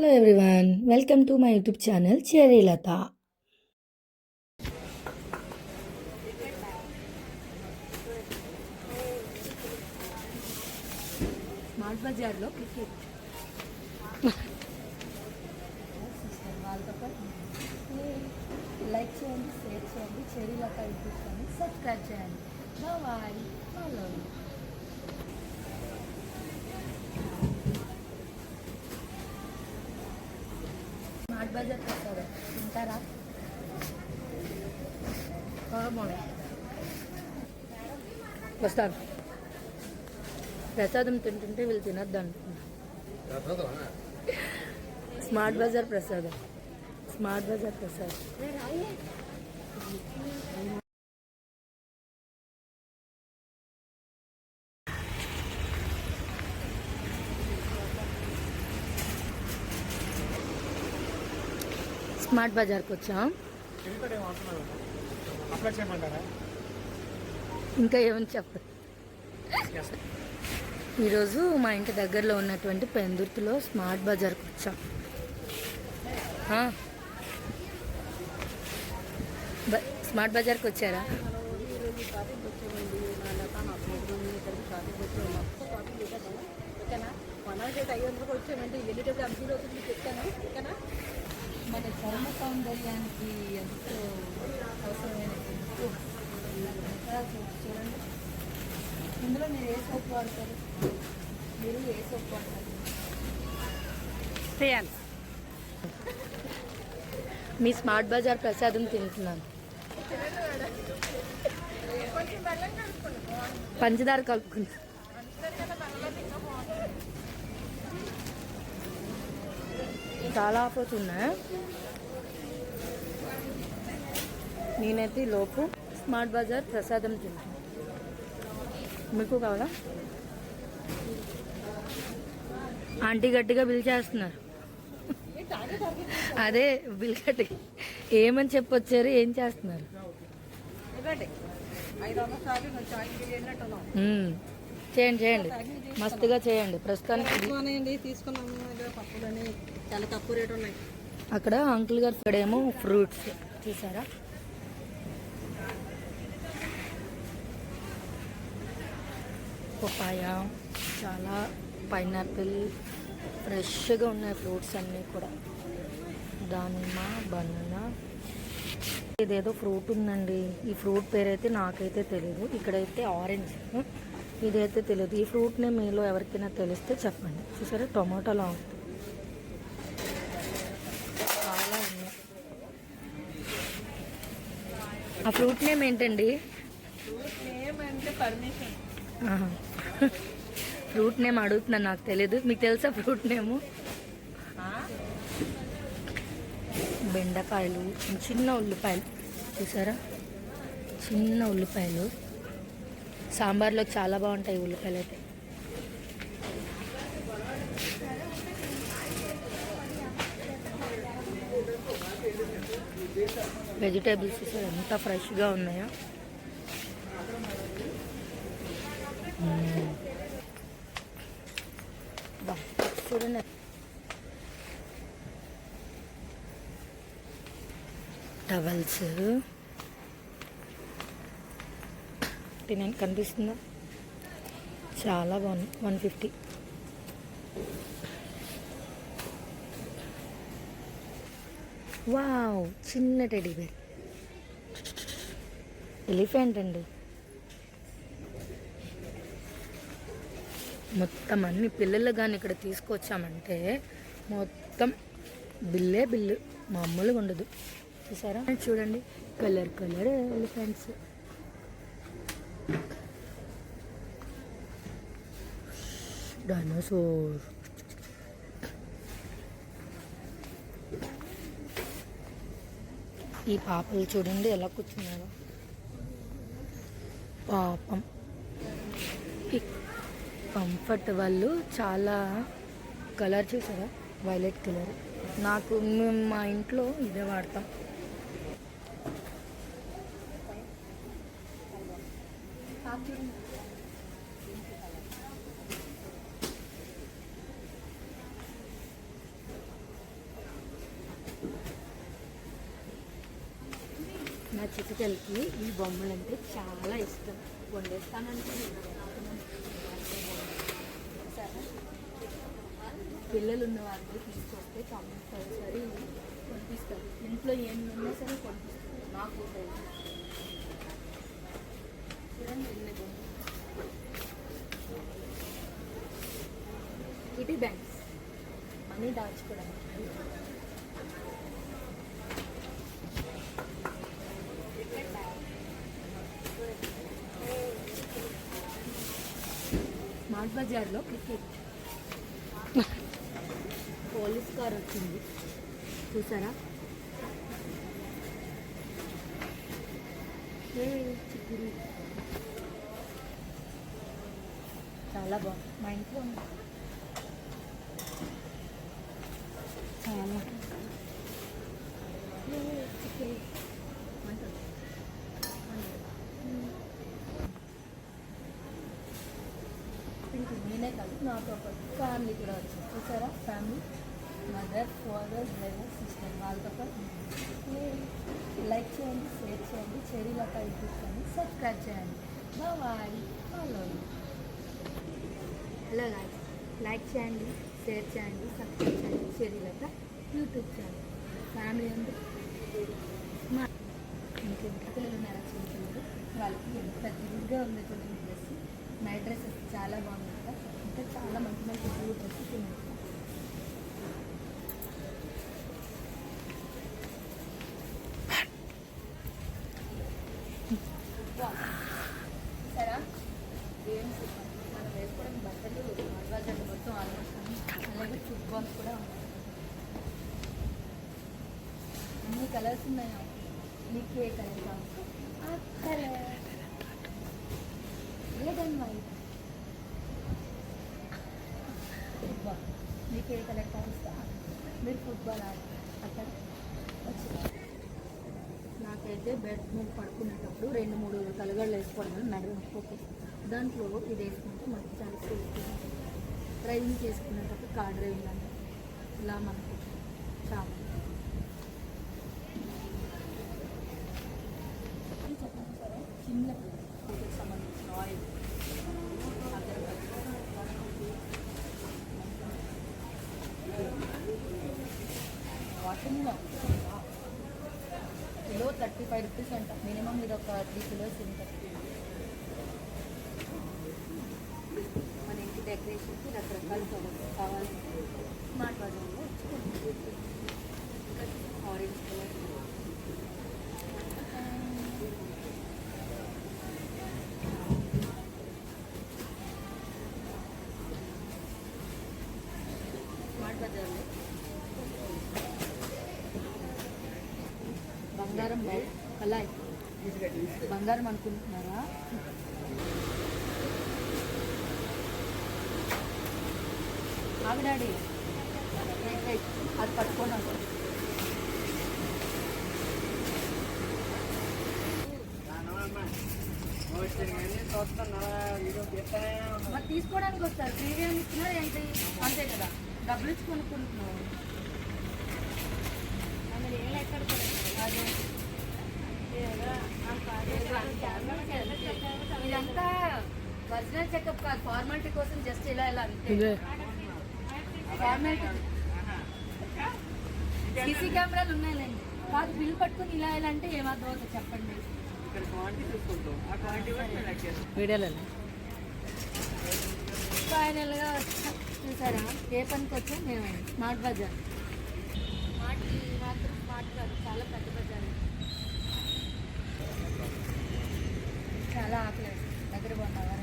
Hello everyone welcome to my YouTube channel Cherilatha Smart బజార్లో cricket like చేయండి share చేయండి Cherilatha YouTube channel subscribe చేయండి. Bye follow తింటారా? వస్తాను ప్రసాదం తింటుంటే వీళ్ళు తినద్దు అనుకున్నా స్మార్ట్ బజార్ ప్రసాదం. స్మార్ట్ బజార్ ప్రసాదం. స్మార్ట్ బజార్కి వచ్చాం. ఇంకా ఏమని చెప్పదు ఈరోజు మా ఇంటి దగ్గరలో ఉన్నటువంటి పెందుర్తిలో స్మార్ట్ బజార్కి వచ్చాం. స్మార్ట్ బజార్కి వచ్చారా? మన చర్మ సౌందర్యానికి ఎంతో అవసరమైన చూడండి. ఇందులో మీరు ఏ సోప్ వాడతారు? మీరు ఏ సోప్ వాడతారు? చేయాలి మీ స్మార్ట్ బజార్ ప్రసాదం తింటున్నాను. పంచదార కలుపుకున్నా చాలా ఆఫర్స్ ఉన్నాయి. నేనైతే లోపు స్మార్ట్ బజార్ ప్రసాదం తింటాను మీకు కావాలా? ఆంటీ గట్టిగా బిల్ చేస్తున్నారు. అదే బిల్ గట్టిగా ఏమని చెప్పొచ్చారు ఏం చేస్తున్నారు. చేయండి చేయండి. మస్తుగా చేయండి. ప్రస్తుతానికి తీసుకున్నాము. అక్కడ అంకుల్ గారు ఇక్కడేమో ఫ్రూట్స్ చూసారా పపాయ చాలా పైనాపిల్ ఫ్రెష్గా ఉన్నాయి ఫ్రూట్స్ అన్నీ కూడా. దానిమ్మ బనానా. ఇదేదో ఫ్రూట్ ఉందండి. ఈ ఫ్రూట్ పేరైతే నాకైతే తెలియదు ఇక్కడైతే ఆరెంజ్. ఇదైతే తెలియదు ఈ ఫ్రూట్నే మీలో ఎవరికైనా తెలిస్తే చెప్పండి. చూసారా? టొమాటోలా ఉంది. చాలా ఉన్నాయి. ఆ ఫ్రూట్ నేమ్ ఏంటండి? పర్మిషన్. ఫ్రూట్ నేమ్ అడుగుతున్నాను నాకు తెలియదు మీకు తెలుసా ఫ్రూట్ నేము? బెండకాయలు చిన్న ఉల్లిపాయలు. చూసారా? చిన్న ఉల్లిపాయలు. సాంబార్లో చాలా బాగుంటాయి ఉల్లిపాయలు అయితే. వెజిటేబుల్స్ ఎంత ఫ్రెష్గా ఉన్నాయో మ్మ్. బా, చూడండి టవల్స్. నేను కనిపిస్తుందా? చాలా బాగుంది. One fifty. వావ్ చిన్న టెడీ బేర్. ఎలిఫెంట్ అండి. మొత్తం అన్ని పిల్లలు కానీ ఇక్కడ తీసుకొచ్చామంటే మొత్తం బిల్లే బిల్లు. మామూలుగా ఉండదు. చూసారా? చూడండి. కలర్ కలర్ ఎలిఫెంట్స్ డైనోసోర్ ఈ పాపలు చూడండి ఎలా కూర్చున్నారో. పాపం. కంఫర్ట్ వాళ్ళు చాలా కలర్ చూసారా? వైలెట్ కలర్ నాకు మేము మా ఇంట్లో ఇదే వాడతాం. నా చిటికలకి ఈ బొమ్మలంటే చాలా ఇష్టం. వండేస్తానంటే పిల్లలు ఉన్న వాళ్ళు తీసుకొస్తే కంపల్సరీ కొనిపిస్తారు. ఇంట్లో ఏమి ఉన్నా సరే కొనిపిస్తారు. నాకు చూడండి కిటీ బ్యాంక్స్ మనీ దాచుకోవడానికి. స్మార్ట్ బజార్లో క్రికెట్. పోలీస్ కార్ వచ్చింది. చూసారా? ఏ చాలా బాగుంది మా ఇంట్లో చాలా. అంటారు నేనే కాదు నాతో పాటు ఫ్యామిలీ కూడా వచ్చింది. చూసారా? Family mother father brother sister వాళ్ళతో పాటు లైక్ చేయండి షేర్ చేయండి చెరీలో కనిపిస్తుంది సబ్స్క్రైబ్ చేయండి. Bye follow hello guy like చేయండి షేర్ చేయండి సబ్స్క్రైబ్ చేయండి చెరీలత యూట్యూబ్ ఛానల్ ఫ్యామిలీ ఉంది మా ఇంకెంతలు ఉన్నారా చిన్న పిల్లలు వాళ్ళకి ఎంత దిగుగా ఉంది చూడండి డ్రెస్. నైట్ డ్రెస్సెస్ చాలా బాగుంది కదా. ఇంకా చాలా మంచి మంచి బ్లూ డ్రెస్సెస్ ఉన్నాయి అలాగే ఫుట్బాల్ కూడా ఉన్నాయి. అన్ని కలర్స్ ఉన్నాయి. మీకు ఏ కలర్ కావాలి? ఆ colour red and white football మీకు ఏ కలర్ కావస్తా మీరు ఫుట్బాల్ ఆడ అక్కడ వచ్చి నాకైతే బెడ్ మీద పడుకునేటప్పుడు రెండు మూడు తలగడలు వేసుకోవడం నడుము దాంట్లో ఇది వేసుకుంటే మంచి చాలా సేఫ్టీ డ్రైవింగ్ చేసుకునేటప్పుడు కార్ డ్రైవింగ్ అంటే ఇలా మనకు చాలా. చెప్పండి సరే చిన్న పిల్లలకి సంబంధించిన ఆయిల్ వాటింగ్ కిలో థర్టీ ఫైవ్ రూపీస్ అంట. మినిమం ఇది ఒక త్రీ కిలోస్ ఉంది మన ఇంటి డెకరేషన్కి రకరకాల కావాలి స్మార్ట్ బజార్లో ఆరెంజ్ కలర్ స్మార్ట్ బజార్లో బంగారం బౌల్ కలాయ్ బంగారం అనుకుంటున్నారా? ఆవిడాడి అది పట్టుకొని. వస్తాం మరి తీసుకోవడానికి వస్తారు. ప్రీమియం ఇచ్చినా ఏంటి? అంతే కదా. డబ్బులు ఇచ్చి కొనుక్కుంటున్నావు. అదే. ఇదంతా ఒరిజినల్ చెకప్ కాదు. ఫార్మాలిటీ కోసం జస్ట్ ఇలా ఇలా అంతే. సీసీ కెమెరాలు ఉన్నాయండి కాదు బిల్ పట్టుకుని ఇలా ఇలా అంటే ఏమర్థం అవుతుంది చెప్పండి. వీడియోలలో. ఫైనల్గా వచ్చా. చూసారా? ఏ పనికి వచ్చా? మేము. Smart Bazaar. స్మార్ట్ మాత్రం స్మార్ట్ కాదు చాలా పెద్ద బజార్ చాలా ఆకలి దగ్గర పోతావా?